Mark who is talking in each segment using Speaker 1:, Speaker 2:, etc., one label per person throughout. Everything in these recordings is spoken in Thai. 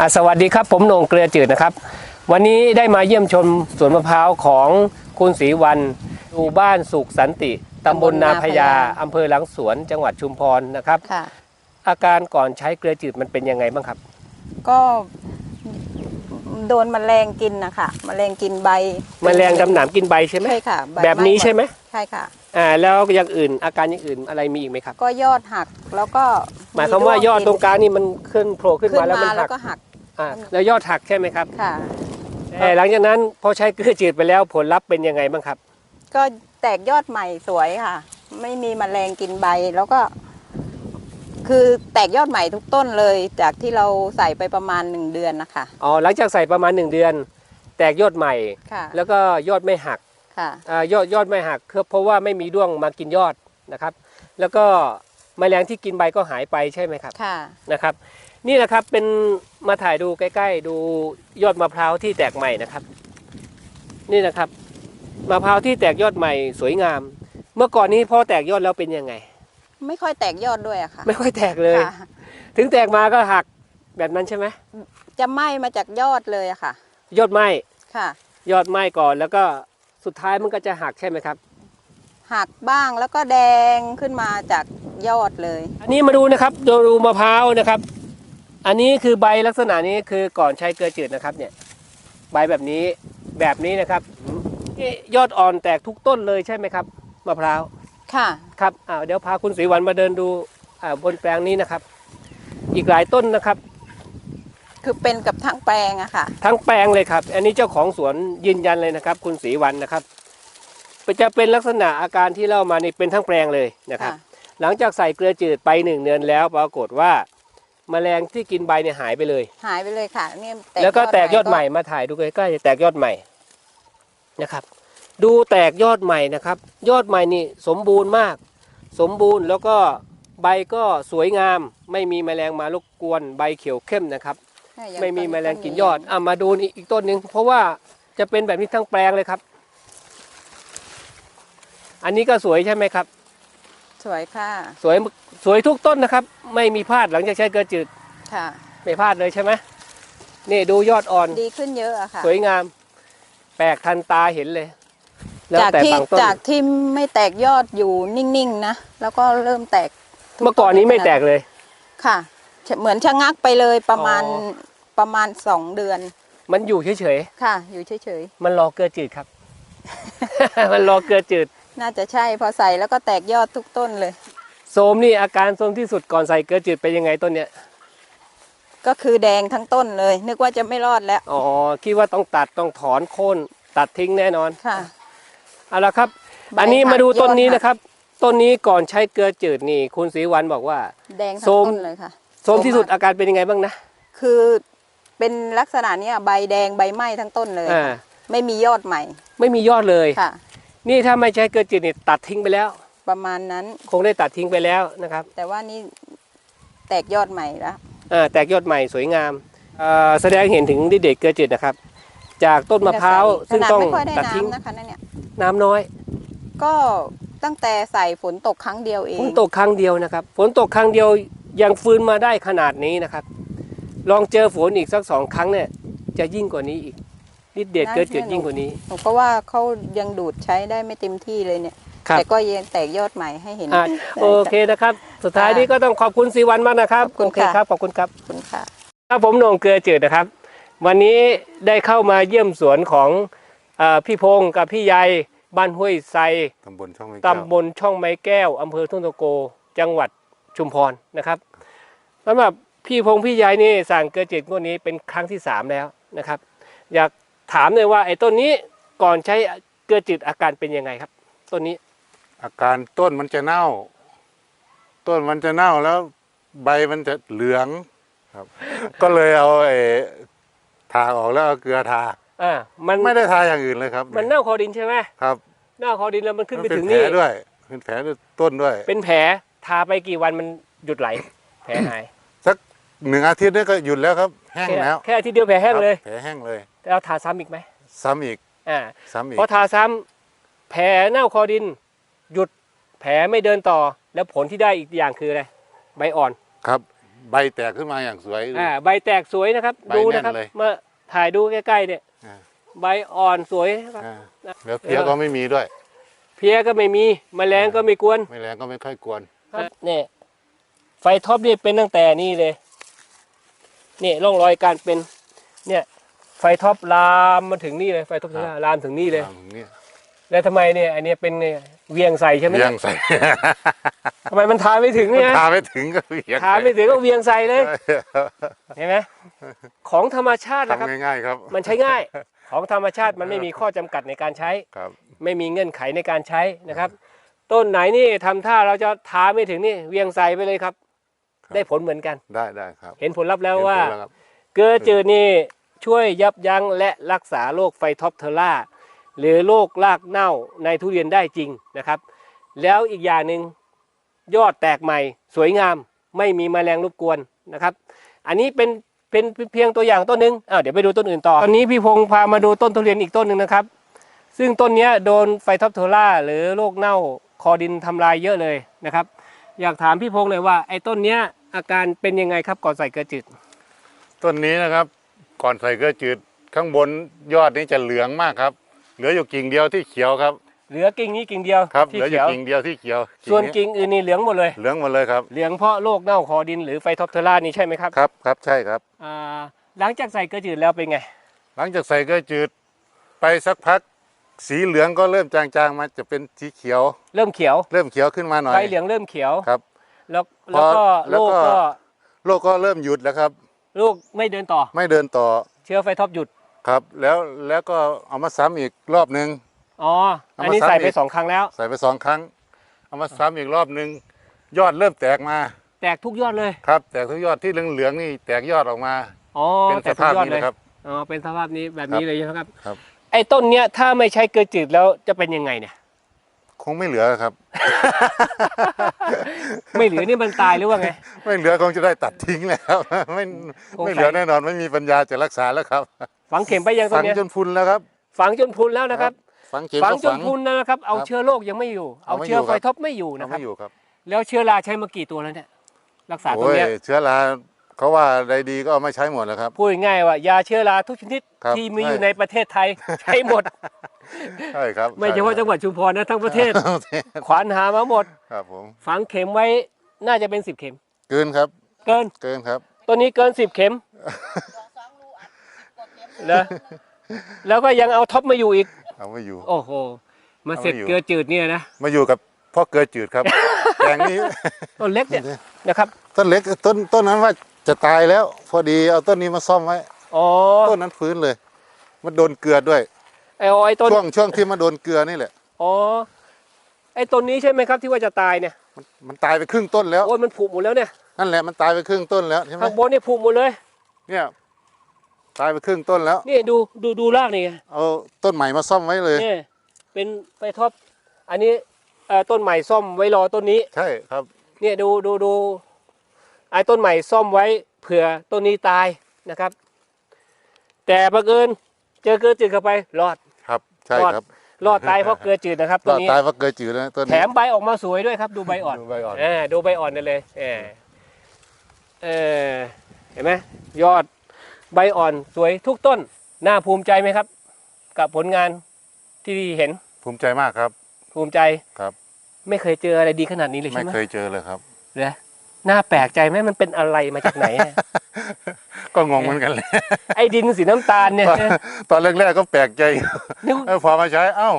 Speaker 1: อะสวัสดีครับ ผมโหนงเกลือจืดนะครับ วันนี้ได้มาเยี่ยมชมสวนมะพร้าวของคุณศรีวันดูบ้านสุขสันติตำบลนาพญาอำเภอหลังสวนจังหวัดชุมพรนะครับ
Speaker 2: ค่ะ
Speaker 1: อาการก่อนใช้เกลือจืดมันเป็นยังไงบ้างครับ
Speaker 2: ก็โดนแมลงกินนะคะแมลงกินใบ
Speaker 1: แมลงดำหนามกินใบใช่ไหม
Speaker 2: ใช่ค่ะ
Speaker 1: แบบนี้ใช่ไหม
Speaker 2: ใช่ค่ะ
Speaker 1: อ่าแล้วอย่างอื่นอาการอย่างอื่นอะไรมีอีกไหมครับ
Speaker 2: ก็ยอดหักแล้วก็
Speaker 1: หมายความว่ายอดตรงกลางนี่มันขึ้นโผล่ขึ้น
Speaker 2: ขึ้น
Speaker 1: มาแล้วมัน
Speaker 2: มาแล้
Speaker 1: หั
Speaker 2: ว
Speaker 1: ก
Speaker 2: ก็หัก
Speaker 1: อ่าแล้วยอดหักใช่ไหมครับ
Speaker 2: ค่ะ
Speaker 1: แต่หลังจากนั้นพอใช้เกลือจืดไปแล้วผลลัพธ์เป็นยังไงบ้างครับ
Speaker 2: ก็แตกยอดใหม่สวยค่ะ ไม่มีแมลงกินใบแล้วก็ คือแตกยอดใหม่ทุกต้นเลย จากที่เราใส่ไปประมาณหนึ่งเดือนนะคะ
Speaker 1: อ๋อหลังจากใส่ประมาณ1เดือน แตกยอดใหม่
Speaker 2: ค่ะ
Speaker 1: แล้วก็ยอดไม่หัก
Speaker 2: ค่ะ
Speaker 1: อายอดยอดไม่หักคือเพราะว่าไม่มีด้วงมากินยอดนะครับ แล้วก็แมลงที่กินใบก็หายไปใช่ไหมครับ
Speaker 2: ค่ะ
Speaker 1: นะครับ นี่นะครับเป็นมาถ่ายดูใกล้ ๆ ดูยอดมะพร้าวที่แตกใหม่นะครับ นี่นะครับมะพร้าวที่แตกยอดใหม่สวยงาม เมื่อก่อนนี้พอแตกยอดแล้วเป็นยังไง
Speaker 2: ไม่ค่อยแตกยอดด้วยอะค่ะ
Speaker 1: ไม่ค่อยแตกเลย
Speaker 2: ค่ะ
Speaker 1: ถึงแตกมาก็หักแบบนั้นใช่ไหม
Speaker 2: จะไหม้มาจากยอดเลยอะค่ะ
Speaker 1: ยอดไหม
Speaker 2: ค่ะ
Speaker 1: ยอดไหมก่อน แล้วก็สุดท้ายมันก็จะหักใช่ไหมครับ
Speaker 2: หักบ้างแล้วก็แดงขึ้นมาจากยอดเลย
Speaker 1: อันนี้มาดูนะครับดูดูมะพร้าวนะครับ อันนี้คือใบลักษณะนี้คือก่อนใช้เกลือจืดนะครับเนี่ยใบแบบนี้แบบนี้นะครับนี่ยอดอ่อนแตกทุกต้นเลยใช่ไหมครับมะพร้าว
Speaker 2: ค่ะ
Speaker 1: ครับอ้าวเดี๋ยวพาคุณศรีวันมาเดินดูอ่าบนแปลงนี้นะครับ อีกหลายต้นนะครับ
Speaker 2: คือเป็นกับทั้งแปลงอะค่ะ
Speaker 1: ทั้งแปลงเลยครับ อันนี้เจ้าของสวนยืนยันเลยนะครับ คุณศรีวันนะครับจะเป็นลักษณะอาการที่เล่ามานี่เป็นทั้งแปลงเลยนะครับ
Speaker 2: ค่ะ
Speaker 1: หลังจากใส่เกลือจืดไปหนึ่งเดือนแล้วปรากฏว่า แมลงที่กินใบเนี่ยหายไปเลย
Speaker 2: หายไปเลยค่ะเนี่ย
Speaker 1: แล้วก็แตกยอดใหม่มาถ่ายดูใกล้ๆแตกยอดใหม่นะครับ ดูแตกยอดใหม่นะครับ ยอดใหม่นี่สมบูรณ์มาก สมบูรณ์แล้วก็ใบก็สวยงาม ไม่มีแมลงมารบกวนใบเขียวเข้มนะครับ
Speaker 2: ค่ะอย่าง
Speaker 1: ไม่มี
Speaker 2: ต้
Speaker 1: แมลงกินยอดอะมาดูนี่อีกต้นหนึ่งเพราะว่าจะเป็นแบบนี้ทั้งแปลงเลยครับ อันนี้ก็สวยใช่ไหมครับ
Speaker 2: สวยค่ะ
Speaker 1: สวยสวยทุกต้นนะครับ ไม่มีพลาดหลังจากใช้เกลือจืด
Speaker 2: ค่ะ
Speaker 1: ไม่พลาดเลยใช่ไหมนี่ดูยอดอ่อน
Speaker 2: ดีขึ้นเยอะอะค่ะ
Speaker 1: สวยงาม แปลกทันตาเห็นเลย แล้ว
Speaker 2: จาก
Speaker 1: แต่
Speaker 2: ที่
Speaker 1: บางต้น
Speaker 2: จากที่ไม่แตกยอดอยู่นิ่งๆนะแล้วก็เริ่มแตกทุ
Speaker 1: เมื่อก่อนนี้ไม่แตกเลย
Speaker 2: ค่ะ เหมือนชะงักไปเลยประมาณ
Speaker 1: อ๋อ
Speaker 2: ประมาณสองเดือน
Speaker 1: มันอยู่เฉย
Speaker 2: ค่ะ อยู่เฉย
Speaker 1: ๆมันรอเกลือจืดครับ มันรอเกลือจืด
Speaker 2: ๆ น่าจะใช่พอใส่แล้วก็แตกยอดทุกต้นเลย
Speaker 1: โสมนี่อาการโสมที่สุดก่อนใส่เกลือจืดเป็นยังไงต้นเนี้ย
Speaker 2: ก็คือแดงทั้งต้นเลย นึกว่าจะไม่รอดแล้ว
Speaker 1: อ๋อคิดว่าต้องตัดต้องถอนโค่นตัดทิ้งแน่นอน
Speaker 2: ค่ะ
Speaker 1: เอาละครับ
Speaker 2: ใบ
Speaker 1: อันนี้
Speaker 2: หัก
Speaker 1: มาดูต้นนี้
Speaker 2: ยอดหัก
Speaker 1: นะครับ ต้นนี้ก่อนใช้เกลือจืดนี่ คุณศรีวันบอกว่า
Speaker 2: แดงทั้
Speaker 1: ส้
Speaker 2: ง
Speaker 1: ม
Speaker 2: ต้นเลยค่ะ
Speaker 1: โสมที่สุดอาการเป็นยังไงบ้างนะ
Speaker 2: คือเป็นลักษณะเนี้ยใบแดงใบไหม้ทั้งต้นเลย
Speaker 1: อ่า
Speaker 2: ค่ะไม่มียอดใหม่
Speaker 1: ไม่มียอดเลย
Speaker 2: ค่ะ
Speaker 1: นี่ถ้าไม่ใช้เกลือจืดนี่ตัดทิ้งไปแล้ว
Speaker 2: ประมาณนั้น
Speaker 1: คงได้ตัดทิ้งไปแล้วนะครับ
Speaker 2: แต่ว่านี่แตกยอดใหม่แล้ว
Speaker 1: อ่าแตกยอดใหม่สวยงามอ่าแสดงเห็นถึงดิเด็กเกลือจืดนะครับ จากต้นมะพร้าว
Speaker 2: ข
Speaker 1: ซึ่ง
Speaker 2: นาด
Speaker 1: ต้อง
Speaker 2: ไม่ค่อยได้
Speaker 1: ตัดทิ้ง
Speaker 2: น้ำนะคะนั่นเนี่ย
Speaker 1: น้ำน้อย
Speaker 2: ก็ตั้งแต่ใส่ฝนตกครั้งเดียวเอ
Speaker 1: ฝ
Speaker 2: ง
Speaker 1: นตกครั้งเดียวนะครับ ฝนตกครั้งเดียวยังฟื้นมาได้ขนาดนี้นะครับ ลองเจอฝนอีกสักสองครั้งเนี่ยจะยิ่งกว่านี้อีก นิดเด็ดเกลือจืดยิ่งกว่านี้
Speaker 2: หนูก็ว่าเขายังดูดใช้ได้ไม่เต็มที่เลยเนี่ย
Speaker 1: ครับ
Speaker 2: แต่ก็ยังแตกยอดใหม่ให้เห็น
Speaker 1: อะ
Speaker 2: ได้
Speaker 1: โอเคนะครับ สุดท้ายนี้ก็ต้องขอบคุณสีวันมากนะครับ
Speaker 2: ขอบคุณ
Speaker 1: โอเค
Speaker 2: ค่ะ
Speaker 1: ครับขอบคุณครับ
Speaker 2: ขอบคุณค่ะ
Speaker 1: ครับผมโหนงเกลือจืดนะครับ วันนี้ได้เข้ามาเยี่ยมสวนของเออพี่พงศ์กับพี่ใยบ้านห้วยไซ
Speaker 3: ตำบลช่องไม้แก้ว
Speaker 1: ตำบลช่องไม้แก้วอำเภอทุ่งตะโก จังหวัดชุมพรนะครับสำหรับพี่พงศ์พี่ใยนี่สั่งเกลือจืดงวดนี้เป็นครั้งที่สามแล้วนะครับ อยาก ถามเลยว่าไอ้ต้นนี้ก่อนใช้เกลือจืดอาการเป็นยังไงครับ ต้นนี้
Speaker 3: อาการต้นมันจะเน่า ต้นมันจะเน่าแล้วใบมันจะเหลืองครับ ก็เลยเอาไอ้ทาออกแล้วเอาเกลือทา
Speaker 1: อ่ามัน
Speaker 3: ไม่ได้ทาอย่างอื่นเลยครับ
Speaker 1: มันเน่าคอดินใช่ไหม
Speaker 3: ครับ
Speaker 1: เน่าคอดินแล้วมันขึ้นไป
Speaker 3: มัเป็
Speaker 1: ถึง
Speaker 3: แผล
Speaker 1: นี่
Speaker 3: ด้วยเป็นแผลด้วยต้นด้วย
Speaker 1: เป็นแผลทาไปกี่วันมันหยุดไหล แผลหาย
Speaker 3: สัก หนึ่งอาทิตย์นี่ก็หยุดแล้วครับ แห้ง
Speaker 1: แค่
Speaker 3: แล้ว
Speaker 1: แค่อาทีเดียวแผลแห้งเลย
Speaker 3: ครับแผลแห้งเลย
Speaker 1: แล้วทาซ้ำอีกไหม
Speaker 3: ซ้ำอีก
Speaker 1: อ่า
Speaker 3: ซ้ำอีก
Speaker 1: พอทาซ้ำแผลเน่าคอดิน หยุดแผลไม่เดินต่อ แล้วผลที่ได้อีกอย่างคืออะไรใบอ่อน
Speaker 3: ครับใบแตกขึ้นมาอย่างสวย
Speaker 1: อ่าใบแตกสวยนะครับ
Speaker 3: ใบ
Speaker 1: ดู
Speaker 3: แน่น
Speaker 1: นะครับ
Speaker 3: เลย
Speaker 1: เมื่อถ่ายดูใกล้ๆเนี่ย
Speaker 3: อ่า
Speaker 1: ใบอ่อนสวยนะครับ
Speaker 3: อ่าแล้วเพี้ยก็ไม่มีด้วย
Speaker 1: เพี้ยก็ไม่มีแมลงก็ไม่กวน
Speaker 3: ไม่แรงก็ไม่ค่อยกวน
Speaker 1: ครับเนี่ยไฟท็อปนี่เป็นตั้งแต่นี่เลย นี่ร่องรอยการเป็นเนี่ยไฟท็อปลามมาถึงนี่เลยไฟท็อป
Speaker 3: ครับ
Speaker 1: ลามถึงนี่เลย
Speaker 3: ตามนี้
Speaker 1: แล้วทำไมเนี่ยอันเนี้ยเป็นเนี่ยเวียงใส่ใช่ไหม
Speaker 3: เวีย
Speaker 1: เนี่ย
Speaker 3: งใส่
Speaker 1: ทำไมมันทาไม่ถึงเนี่ย
Speaker 3: ทาไม่ถึงก็เวียง
Speaker 1: ทาไม่ถึงก็เวียงใส่เลย
Speaker 3: ใช่
Speaker 1: เห็นไหมของธรรมชาตินะครับ
Speaker 3: ทำง่ายๆครับ
Speaker 1: มันใช้ง่าย ของธรรมชาติมันไม่มีข้อจำกัดในการใช้
Speaker 3: ครับ
Speaker 1: ไม่มีเงื่อนไขในการใช้นะครับ ต้นไหนนี่ทำท่าเราจะทาไม่ถึงนี่เวียงใส่ไปเลยครับ
Speaker 3: ครับ
Speaker 1: ได้ผลเหมือนกัน
Speaker 3: ได้ได้ครับ
Speaker 1: เห็นผลลัพธ์แล้วว่า
Speaker 3: เห็นผลครับ
Speaker 1: เกลือจืดนี่ช่วยยับยั้งและรักษาโรคไฟท็อปเทอร่าหรือโรครากเน่าในทุเรียนได้จริงนะครับ แล้วอีกอย่างหนึ่งยอดแตกใหม่ สวยงามไม่มีแมลงรบกวนนะครับ อันนี้เป็นเป็นเพียงตัวอย่างต้นหนึ่งอ้าวเดี๋ยวไปดูต้นอื่นต่อ ตอนนี้พี่พงษ์พามาดูต้นทุเรียนอีกต้นหนึ่งนะครับ ซึ่งต้นเนี้ยโดนไฟท็อปเทอร่าหรือโรคเน่าคอดินทำลายเยอะเลยนะครับ อยากถามพี่พงษ์เลยว่าไอ้ต้นเนี้ย อาการเป็นยังไงครับก่อนใส่เกลือจืด
Speaker 3: ต้นนี้นะครับก่อนใส่เกลือจืดข้างบนยอดนี้จะเหลืองมากครับ เหลืออยู่กิ่งเดียวที่เขียวครับ
Speaker 1: เหลือกิ่งนี้กิ่งเดียว
Speaker 3: ครับ
Speaker 1: ที่
Speaker 3: เหลืออยู่
Speaker 1: เขียว
Speaker 3: กิ่งเดียวที่เขียว
Speaker 1: ส่วน
Speaker 3: นี้
Speaker 1: กิ่งอื่นนี่เหลืองหมดเลย
Speaker 3: เหลืองหมดเลยครับ
Speaker 1: เหลืองเพราะโรคเน่าคอดินหรือไฟท็อปเทอร่านี่ใช่ไหมครับ
Speaker 3: ครับครับใช่ครับ
Speaker 1: อ่าหลังจากใส่เกลือจืดแล้วเป็นไง
Speaker 3: หลังจากใส่เกลือจืดไปสักพัก สีเหลืองก็เริ่มจางๆมาจะเป็นสีเขียว
Speaker 1: เริ่มเขียว
Speaker 3: เริ่มเขียวขึ้นมาหน่อย
Speaker 1: ใบเหลืองเริ่มเขียว
Speaker 3: ครับ
Speaker 1: แล้วแล้วก็
Speaker 3: แล้
Speaker 1: โร
Speaker 3: ว
Speaker 1: ค
Speaker 3: ก็
Speaker 1: ก็
Speaker 3: โรคก็เริ่มหยุดแล้วครับ
Speaker 1: โรคไม่เดินต่อ
Speaker 3: ไม่เดินต่อ
Speaker 1: เชื้อไฟท็อปหยุด
Speaker 3: ครับ แล้วแล้วก็เอามาซ้ำอีกรอบนึง
Speaker 1: อ๋อ
Speaker 3: เอามา
Speaker 1: อันนี้
Speaker 3: ซ้ำ
Speaker 1: ใส่ไป
Speaker 3: อีก
Speaker 1: สองครั้งแล้ว
Speaker 3: ใส่ไปสองครั้ง เอามาซ้ำอีกรอบนึง ยอดเริ่มแตกมา
Speaker 1: แตกทุกยอดเลย
Speaker 3: ครับ แตกทุกยอดที่เหลืองๆนี่แตกยอดออกมา
Speaker 1: อ๋อ
Speaker 3: เป็น
Speaker 1: แต
Speaker 3: ส
Speaker 1: กทุ
Speaker 3: ภากพ
Speaker 1: ยอด
Speaker 3: นี้
Speaker 1: เล
Speaker 3: นะ
Speaker 1: ย
Speaker 3: ครับ
Speaker 1: อ๋อ เป็นสภาพนี้แบบนี้เลยใช่ไหมครับ
Speaker 3: ครับ
Speaker 1: ไอ้ต้นเนี้ยถ้าไม่ใช้เกลือจืดแล้วจะเป็นยังไงเนี่ย
Speaker 3: คงไม่เหลือครับ
Speaker 1: ไม่เหลือนี่มันตายหรือว่าไง
Speaker 3: ไม่เหลือคงจะได้ตัดทิ้งแล้วไม่
Speaker 1: สงสัย
Speaker 3: ไม่เหลือแน่นอนไม่มีปัญญาจะรักษาแล้วครับ
Speaker 1: ฝังเข็มไปยังต้
Speaker 3: ฝั
Speaker 1: น
Speaker 3: ง
Speaker 1: เนี้ย
Speaker 3: จนพุนแล้วครับ
Speaker 1: ฝังจนพรุนแล้วนะครับ
Speaker 3: ฝังเข็ม
Speaker 1: ฝัง
Speaker 3: ก็
Speaker 1: จนพรุนแล้วนะครับ เอา
Speaker 3: ครับ
Speaker 1: เชื้อโรคยังไม่อยู่ เอา
Speaker 3: เอาไม่
Speaker 1: เชื้อ
Speaker 3: อยู่
Speaker 1: ไฟ
Speaker 3: ครับ
Speaker 1: ท็อปไม่อยู่
Speaker 3: เอา
Speaker 1: นะครับ
Speaker 3: ไม่อยู่ครับ
Speaker 1: แล้วเชื้อราใช้มากี่ตัวแล้วเนี่ยรักษาตร
Speaker 3: โอ้
Speaker 1: ง
Speaker 3: ย
Speaker 1: เนี้ย
Speaker 3: เชื้อราเขาว่าใดดีก็เอามาใช้หมดแล้วครับ
Speaker 1: พูดง่ายๆว่ายาเชื้อราทุกชนิด
Speaker 3: ครับ
Speaker 1: ที่มีอยู่
Speaker 3: ใช่
Speaker 1: ในประเทศไทยใช้หมด
Speaker 3: ใช่ครับ
Speaker 1: ไม่เฉพาะจังหวัดชุมพรนะทั้งประเทศ ขวานหามาหมด
Speaker 3: ครับผม
Speaker 1: ฝังเข็มไว้น่าจะเป็นสิบเข็ม
Speaker 3: เกินครับ
Speaker 1: เกิน
Speaker 3: เกินครับ
Speaker 1: ตัวนี้เกินสิบเข็มแล้วแล้วก็ยังเอาท็อปมาอยู่อีก
Speaker 3: เอาไม่อยู่
Speaker 1: โอ้โห มาเสร็จ
Speaker 3: เอาไม่อยู่
Speaker 1: เกลือจืดเนี่ยนะ
Speaker 3: มาอยู่กับพ่อเกลือจืดครับแปลงนี้
Speaker 1: ต้นเล็กเนี่ยนะครับ
Speaker 3: ต้นเล็กต้นต้นนั้นว่าจะตายแล้ว พอดีเอาต้นนี้มาซ่อมไว้
Speaker 1: อ๋อ
Speaker 3: ต้นนั้นฟื้นเลย มันโดนเกลือด้วย
Speaker 1: ไอ้อ๋อไอ้ต้น
Speaker 3: ช่วงช่วงที่มาโดนเกลือนี่แหละ
Speaker 1: อ๋อไอ้ต้นนี้ใช่ไหมครับที่ว่าจะตายเนี่ย
Speaker 3: มันมันตายไปครึ่งต้นแล้ว
Speaker 1: โอ้ยมันผุหมดแล้วเนี่ย
Speaker 3: นั่นแหละมันตายไปครึ่งต้นแล้วใช่ไหม
Speaker 1: ข้างบนนี่ผุหมดเลย
Speaker 3: เนี่ยตายไปครึ่งต้นแล้ว
Speaker 1: นี่ดูดูดูรากนี่ไง
Speaker 3: เอาต้นใหม่มาซ่อมไว้เลย
Speaker 1: นี่เป็นไปท็อปอันนี้เอ่อต้นใหม่ซ่อมไว้รอต้นนี้
Speaker 3: ใช่ครับ
Speaker 1: เนี่ยดูดูดูไอ้ต้นใหม่ซ่อมไว้เผื่อต้นนี้ตายนะครับ แต่บังเอิญเจอเกลือจืดเข้าไปรอด
Speaker 3: ครับ ใช่
Speaker 1: รอด
Speaker 3: ครับ
Speaker 1: รอดตายเพราะเกลือจืดนะครับ
Speaker 3: ร
Speaker 1: ต้น
Speaker 3: อด
Speaker 1: นี้
Speaker 3: ตายเพราะเกลือจืดนะต้น
Speaker 1: แถ
Speaker 3: นี้
Speaker 1: มใบออกมาสวยด้วยครับ ดูใบอ่อน
Speaker 3: ดูใบอ่อน
Speaker 1: เออดูใบอ่อนนั่นเลยเออเออเห็นไหมยอดใบอ่อนสวยทุกต้นน่าภูมิใจไหมครับ กับผลงานที่เห็น
Speaker 3: ภูมิใจมากครับ
Speaker 1: ภูมิใจ
Speaker 3: ครับ
Speaker 1: ไม่เคยเจออะไรดีขนาดนี้เลย
Speaker 3: ไม่
Speaker 1: ใช่ไหม
Speaker 3: เคยเจอเลยครับ
Speaker 1: เหรอน่าแปลกใจไหมมันเป็นอะไรมาจากไหนอะ
Speaker 3: ก็งงเหมือนกันเลย
Speaker 1: ไอ้ดินสีน้ำตาลเนี่ย
Speaker 3: ตอนตอนแรกๆก็แปลกใจ
Speaker 1: นึก
Speaker 3: เออพอมาใช้เอ้า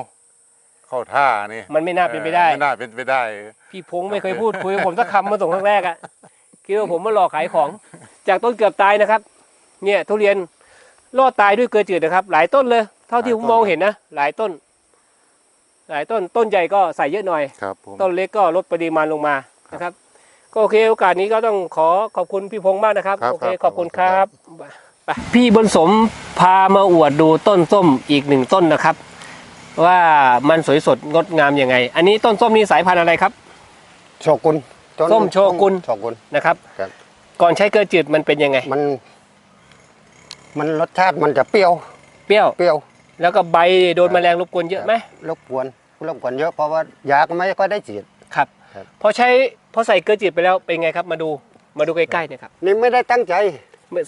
Speaker 3: เข้าท่านี่
Speaker 1: มันไม่น่าเป็นไปได้
Speaker 3: ไม่น่าเป็นไปได้
Speaker 1: พี่พงษ์ไม่เคยพูดคุยกับผมสักคำมาส่งครั้งแรกอะคิดว่าผมมาหลอกขายของ จากต้นเกือบตายนะครับ เนี่ย ทุเรียนรอดตายด้วยเกลือจืดนะครับ หลายต้นเลย เท่าที่ผมมองเห็นนะหลายต้น หลายต้นต้นใหญ่ก็ใส่เยอะหน่อย
Speaker 3: ครับผม
Speaker 1: ต้นเล็กก็ลดปริมาณลงมานะครับ ก็โอเคโอกาสนี้ก็ต้องขอขอบคุณพี่พงษ์มากนะครับ
Speaker 3: ครับ
Speaker 1: โอเค
Speaker 3: ครับ
Speaker 1: ขอบคุณ
Speaker 3: ขอบคุณ
Speaker 1: ค
Speaker 3: ครั
Speaker 1: รับบไปพี่บนสมพามาอวดดูต้นส้มอีกหนึ่งต้นนะครับ ว่ามันสวยสดงดงามยังไง อันนี้ต้นส้มนี่สายพันธุ์อะไรครับ
Speaker 4: โชกุนต้น
Speaker 1: ส้มโชกุน
Speaker 4: โชกุน
Speaker 1: นะครับ
Speaker 4: ครับ
Speaker 1: ก่อนใช้เกลือจืดมันเป็นยังไง
Speaker 4: มัน มันรสชาติมันจะเปรี้ยว
Speaker 1: เปรี้ยว
Speaker 4: เปรี้ยว
Speaker 1: แล้วก็ใบโดนแมลงรบกวนเยอะไหม
Speaker 4: รบกวนรบกวนเยอะเพราะว่ายาก็ไม่ค่อยได้ฉีด
Speaker 1: ครับ
Speaker 4: ครับ
Speaker 1: พอใช้พอใส่เกลือจืดไปแล้วเป็นไงครับมาดูมาดูใกล้ๆเนี่ยครับ
Speaker 4: นี่ไม่ได้ตั้งใจ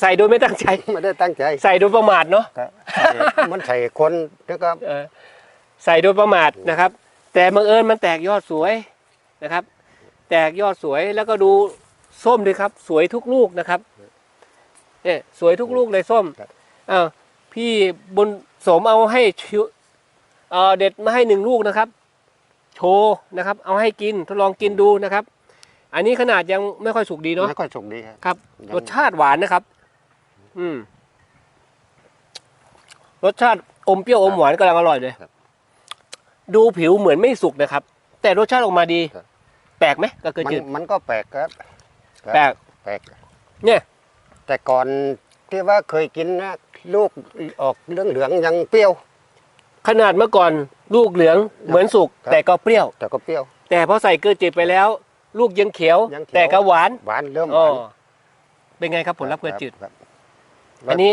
Speaker 1: ใส่โดยไม่ตั้งใจ
Speaker 4: ไม่ได้ตั้งใจ
Speaker 1: ใส่โดยประมาทเนาะ
Speaker 4: ครับมันใส่คนแล้วก็
Speaker 1: เออใส่โดยประมาทนะครับ แต่บังเอิญมันแตกยอดสวยนะครับ แตกยอดสวยแล้วก็ดูส้มเลยครับ สวยทุกลูกนะครับเนี่ยสวยทุกลูกเลยส้มอ้าวพี่บุญสมเอาให้ชิวเอ่อเด็ดมาให้หนึ่งลูกนะครับโชว์นะครับ เอาให้กินทดลองกินดูนะครับ อันนี้ขนาดยังไม่ค่อยสุกดีเนาะ
Speaker 4: ไม่ค่อยสุกดีครับ
Speaker 1: ครับ
Speaker 4: ยัง
Speaker 1: รสชาติหวานนะครับ อืม รสชาติอมเปรี้ยวอมหวานกำลังอร่อยเลย
Speaker 4: ครับ
Speaker 1: ดูผิวเหมือนไม่สุกนะครับ แต่รสชาติออกมาดี
Speaker 4: ครับ
Speaker 1: แปลกไหมก็เกิด
Speaker 4: มัน
Speaker 1: จืด
Speaker 4: มันก็แปลกครับ
Speaker 1: แปลก
Speaker 4: แปลก
Speaker 1: เนี่ย
Speaker 4: แต่ก่อนที่ว่าเคยกินนะลูกออกเหลืองเหลืองๆยังเปรี้ยว
Speaker 1: ขนาดเมื่อก่อน ลูกเหลืองเหมือนสุก
Speaker 4: ครับ
Speaker 1: แต่ก็เปรี้ยว
Speaker 4: แต่ก็เปรี้ยว
Speaker 1: แต่พอใส่เกลือจืดไปแล้ว ลูกยังเขียว
Speaker 4: ยังเขียว
Speaker 1: แต่ก็หวาน
Speaker 4: หวานเริ่มห
Speaker 1: อ๋อ
Speaker 4: วาน
Speaker 1: เป็นไงครับผลลัพธ์เกลือจืด
Speaker 4: ครับ
Speaker 1: อันนี้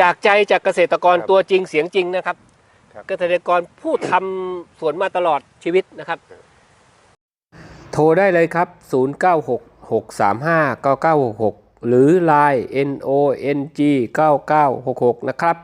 Speaker 1: จากใจจากเกษตรกร
Speaker 4: ครับ
Speaker 1: ตัวจริงเสียงจริงนะครับ
Speaker 4: ครับ
Speaker 1: เกษตรกรผู้ทำสวนมาตลอดชีวิตนะครับ โทรได้เลยครับ 0966359966 หรือ Line NONG 9966 นะครับ